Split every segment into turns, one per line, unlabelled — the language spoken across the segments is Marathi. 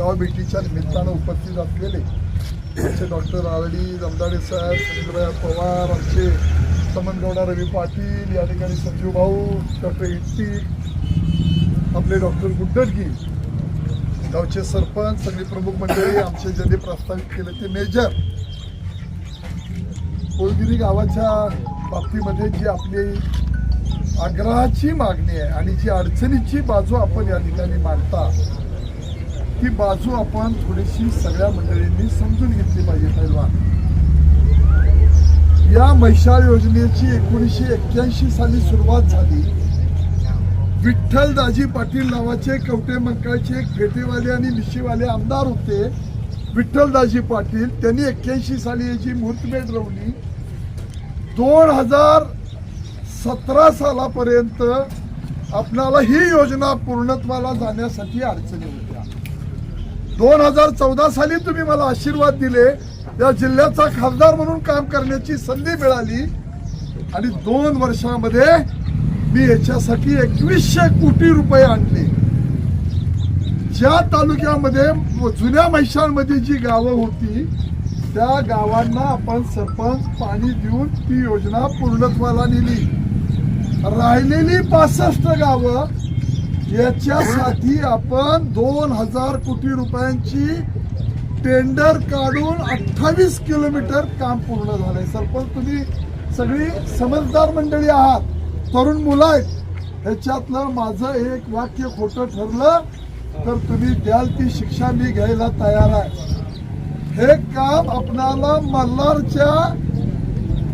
गाव भेटीच्या निमित्तानं उपस्थित असलेले आमचे डॉक्टर आर डी जमदाडे साहेब सुनीलभाई पवार आमचे समनगौडा रवी पाटील या ठिकाणी संजीव भाऊ डॉक्टर इट्टी आपले डॉक्टर गुड्डडगी गावचे सरपंच सगळे प्रमुख मंडळी आमचे ज्यांनी प्रस्तावित केले ते मेजर. कोळगिरी गावाच्या बाबतीमध्ये जी आपली आग्रहाची मागणी आहे आणि जी अडचणीची बाजू आपण या ठिकाणी मांडता ती बाजू आपण थोडीशी सगळ्या मंडळींनी समजून घेतली पाहिजे पैलवान. या महिषाळ योजनेची एकोणीसशे एक्क्याऐंशी साली सुरुवात झाली. विठ्ठल दाजी पाटील नावाचे कवटे मंकाळचे एक फेटेवाले आणि मिशीवाले आमदार होते. विठ्ठलदाजी पाटील त्यांनी एक्क्याऐंशी साली याची मुहूर्तमेढ रवली दोन हजार सतरा सालापर्यंत आपणाला ही योजना पूर्णत्वाला जाण्यासाठी अडचणी होती दोन हजार चौदा साली तुम्ही मला आशीर्वाद दिले. या जिल्ह्याचा खासदार म्हणून काम करण्याची संधी मिळाली. आणि दोन वर्षामध्ये मी याच्यासाठी एकवीसशे कोटी रुपये आणले. ज्या तालुक्यामध्ये जुन्या महिषांमध्ये जी गावं होती त्या गावांना आपण सरपंच पाणी देऊन ती योजना पूर्णत्वाला नेली. राहिलेली पासष्ट गावं याच्यासाठी आपण दोन हजार कोटी रुपयांची टेंडर काढून अठ्ठावीस किलोमीटर काम पूर्ण झालंय. सरपंच तुम्ही सगळी समजदार मंडळी आहात तरुण मुलं आहेत. ह्याच्यातलं माझं एक वाक्य खोटं ठरलं तर तुम्ही द्याल ती शिक्षा मी घ्यायला तयार आहे. हे काम आपणाला मल्हारच्या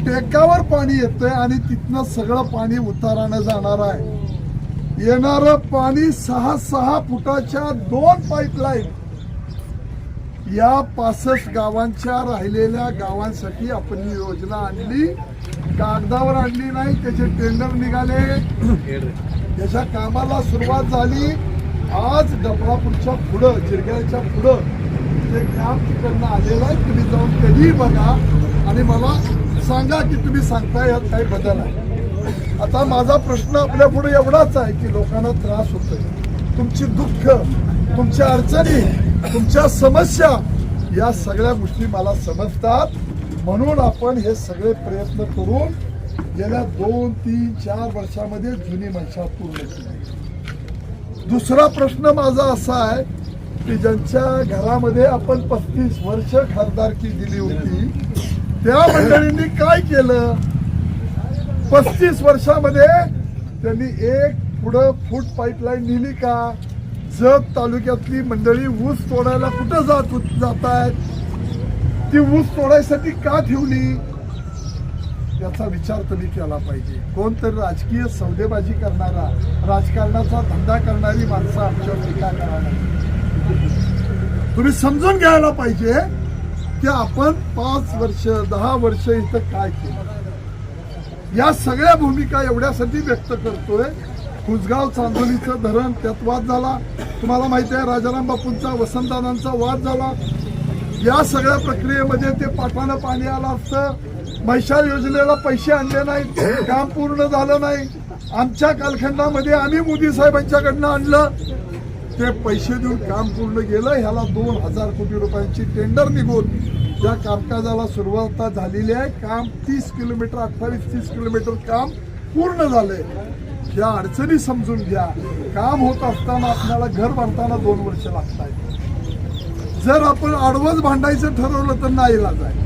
टेकावर पाणी येतंय आणि तिथनं सगळं पाणी उतारानं जाणार आहे. येणारं पाणी सहा सहा फुटाच्या दोन पाईपलाईन या पासष्ट गावांच्या राहिलेल्या गावांसाठी आपण ही योजना आणली. कागदावर आणली नाही त्याचे टेंडर निघाले. त्याच्या कामाला सुरुवात झाली. आज डबरापूरच्या पुढं जिरग्याच्या पुढं ते काम तिकडनं आलेलं आहे. तुम्ही जाऊन कधीही बघा आणि मला सांगा की तुम्ही सांगताय यात काही बदल आहे. आता माझा प्रश्न आपल्या पुढे एवढाच आहे की लोकांना त्रास होतोय. तुमची दुःख तुमच्या अडचणी तुमच्या समस्या या सगळ्या गोष्टी मला समजतात. म्हणून आपण हे सगळे प्रयत्न करून गेल्या दोन तीन चार वर्षामध्ये जुनी मनशा पूर्ण केली. दुसरा प्रश्न माझा असा आहे की ज्यांच्या घरामध्ये आपण पस्तीस वर्ष खासदारकी दिली होती त्या मंडळींनी काय केलं? पस्तीस वर्षामध्ये त्यांनी एक पुढं फूट पाईपलाईन नेली का? जत तालुक्यातली मंडळी ऊस तोडायला कुठं जात जात आहेत ती ऊस तोडायसाठी का ठेवली? याचा विचार तुम्ही केला पाहिजे. कोणतरी राजकीय सौदेबाजी करणारा राजकारणाचा धंदा करणारी माणसं आमच्यावर टीका करणार तुम्ही समजून घ्यायला पाहिजे की आपण पाच वर्ष दहा वर्ष इथं काय केलं? या सगळ्या भूमिका एवढ्यासाठी व्यक्त करतोय. कुसगाव चांदोलीचं धरण त्यात वाद झाला. तुम्हाला माहिती आहे राजाराम बापूंचा वसंतदादांचा वाद झाला. या सगळ्या प्रक्रियेमध्ये ते पाठानं पाणी आलं असतं. म्हैसाळ योजनेला पैसे आणले नाहीत. काम पूर्ण झालं नाही. आमच्या कालखंडामध्ये आम्ही मोदी साहेबांच्याकडनं आणलं. ते पैसे देऊन काम पूर्ण गेलं ह्याला दोन हजार कोटी रुपयांची टेंडर निघून या कामकाजाला सुरुवात झालेली आहे काम तीस किलोमीटर अठ्ठावीस तीस किलोमीटर काम पूर्ण झालंय. या अडचणी समजून घ्या. काम होत असताना आपल्याला घर बांधताना दोन वर्ष लागत आहेत जर आपण आडवंच भांडायचं ठरवलं तर नाही इलाज आहे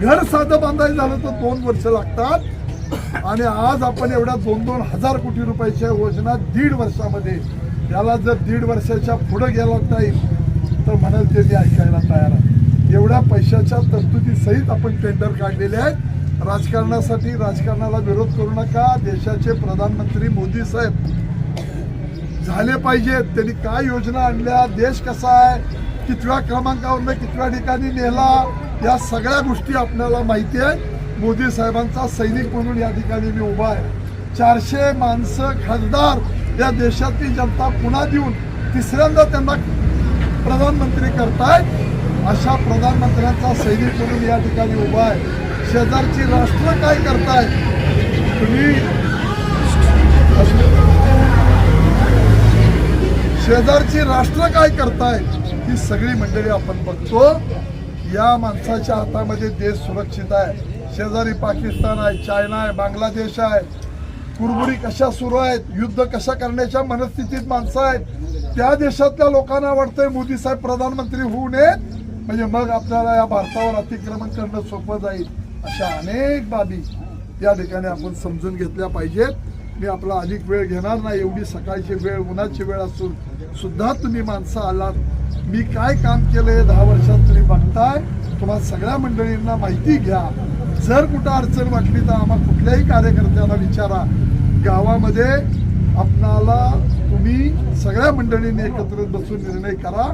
घर साधं बांधायचं झालं तर दोन वर्ष लागतात. आणि आज आपण एवढ्या दोन दोन हजार कोटी रुपयाच्या योजना दीड वर्षामध्ये याला जर दीड वर्षाच्या पुढे गेला नाही तर म्हणाल ते मी ऐकायला तयार आहे. एवढ्या पैशाच्या तरतुदीसहित आपण टेंडर काढलेले आहेत. राजकारणासाठी राजकारणाला विरोध करू नका. देशाचे प्रधानमंत्री मोदी साहेब झाले पाहिजेत. त्यांनी काय योजना आणल्या? देश कसा आहे? कितव्या क्रमांकावरनं कितव्या ठिकाणी नेला? या सगळ्या गोष्टी आपल्याला माहिती आहे मोदी साहेबांचा सैनिक म्हणून या ठिकाणी मी उभा आहे. चारशे माणसं खासदार या देशातली जनता पुन्हा देऊन तिसऱ्यांदा त्यांना प्रधानमंत्री करतायत. अशा प्रधानमंत्र्यांचा सैनिक म्हणून या ठिकाणी उभा आहे. शेजारची राष्ट्र काय करताय तुम्ही शेजारची राष्ट्र काय करताय ही सगळी मंडळी आपण बघतो. या माणसाच्या हातामध्ये देश सुरक्षित आहे. शेजारी पाकिस्तान आहे चायना आहे बांगलादेश आहे. कुरबुरी कशा सुरू आहेत? युद्ध कशा करण्याच्या मनस्थितीत माणसं आहेत? त्या देशातल्या लोकांना वाटतंय मोदी साहेब प्रधानमंत्री होऊ नयेत. म्हणजे मग आपल्याला या भारतावर अतिक्रमण करणं सोपं जाईल अशा अनेक बाबी या ठिकाणी आपण समजून घेतल्या पाहिजेत. मी आपला अधिक वेळ घेणार नाही एवढी सकाळची वेळ उन्हाची वेळ असून सुद्धा तुम्ही माणसं आलात. मी काय काम केलंय दहा वर्षात तुम्ही बघताय. तुम्हाला सगळ्या मंडळींना माहिती घ्या. जर कुठं अडचण वाटली तर आम्हा कुठल्याही कार्यकर्त्यांना विचारा. गावामध्ये आपणाला तुम्ही सगळ्या मंडळींनी एकत्र बसून निर्णय करा.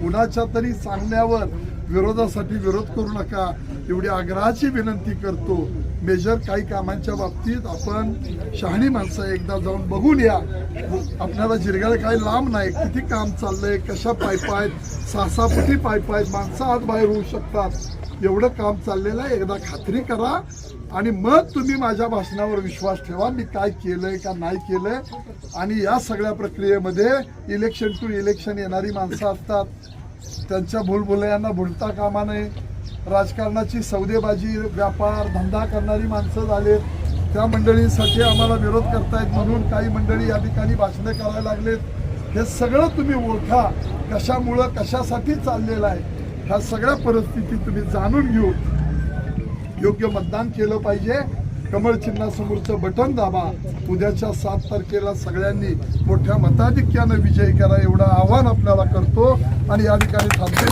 कुणाच्या तरी सांगण्यावर विरोधासाठी विरोध करू नका. एवढी आग्रहाची विनंती करतो. मेजर काही कामांच्या बाबतीत आपण शहाणी माणसं एकदा जाऊन बघून या. आपल्याला जिरगाळ काही लांब नाही. किती काम चाललंय कशा पाईप आहेत सहा सहा फुटी पाईप आहेत माणसं आत बाहेर होऊ शकतात. एवढं काम चाललेलं आहे. एकदा खात्री करा. आणि मग तुम्ही माझ्या भाषणावर विश्वास ठेवा. मी काय केलंय का नाही केलंय. आणि या सगळ्या प्रक्रियेमध्ये इलेक्शन टू इलेक्शन येणारी माणसं असतात. त्यांच्या भूलभुलयांना भुलता कामा नये. राजकारणाची सौदेबाजी व्यापार धंदा करणारी माणसं झालेत. त्या मंडळींसाठी आम्हाला विरोध करतायत म्हणून काही मंडळी या ठिकाणी भाषणे करायला लागलेत. हे सगळं तुम्ही ओळखा कशामुळं कशासाठी चाललेलं आहे. ह्या सगळ्या परिस्थिती तुम्ही जाणून घेऊन योग्य मतदान केलं पाहिजे. कमळ चिन्हासमोरचं बटन दाबा. उद्याच्या सात तारखेला सगळ्यांनी मोठ्या मताधिक्यानं विजय करा एवढं आव्हान आपल्याला करतो. आणि या ठिकाणी थांबते.